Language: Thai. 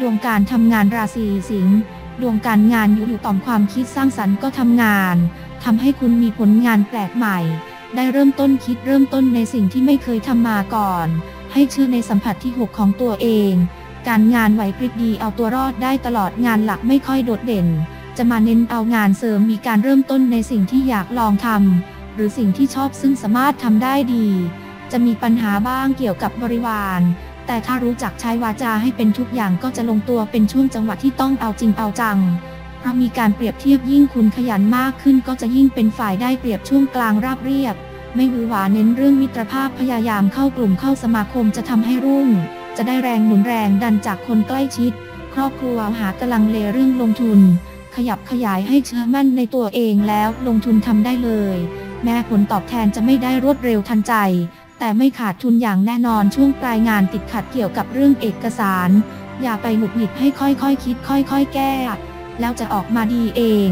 ดวงการทำงานราศีสิงห์ดวงการงานอยู่อยู่ต่อมความคิดสร้างสรรค์ก็ทำงานทำให้คุณมีผลงานแปลกใหม่ ได้เริ่มต้นคิดเริ่มต้นในสิ่งที่ไม่เคยทำมาก่อน ให้เชื่อในสัมผัสที่6ของตัวเอง การงานไหวพริบดีเอาตัวรอดได้ตลอดงานหลักไม่ค่อยโดดเด่น จะมาเน้นเอางานเสริมมีการเริ่มต้นในสิ่งที่อยากลองทำหรือสิ่งที่ชอบซึ่งสามารถทำได้ดี จะมีปัญหาบ้างเกี่ยวกับบริวาร แต่ถ้ารู้จักใช้วาจาให้เป็นทุกอย่างก็จะลงตัวเป็นช่วงจังหวะที่ต้องเอาจริงเอาจังเพราะมีการเปรียบเทียบยิ่งคุณขยันมากขึ้นก็จะยิ่งเป็นฝ่ายได้เปรียบช่วงกลางราบเรียบ ไม่หวือหวาเน้นเรื่องมิตรภาพพยายามเข้ากลุ่มเข้าสมาคมจะทำให้รุ่ง จะได้แรงหนุนแรงดันจากคนใกล้ชิด ครอบครัวหากำลังเลเรื่องลงทุน ขยับขยายให้เชื่อมั่นในตัวเองแล้วลงทุนทำได้เลย แม้ผลตอบแทนจะไม่ได้รวดเร็วทันใจ แต่ไม่ขาดทุนอย่างแน่นอนช่วงปลายงานติดขัดเกี่ยวกับเรื่องเอกสาร อย่าไปหงุดหงิดให้ค่อยๆคคิดค่อยๆ แก้ แล้วจะออกมาดีเอง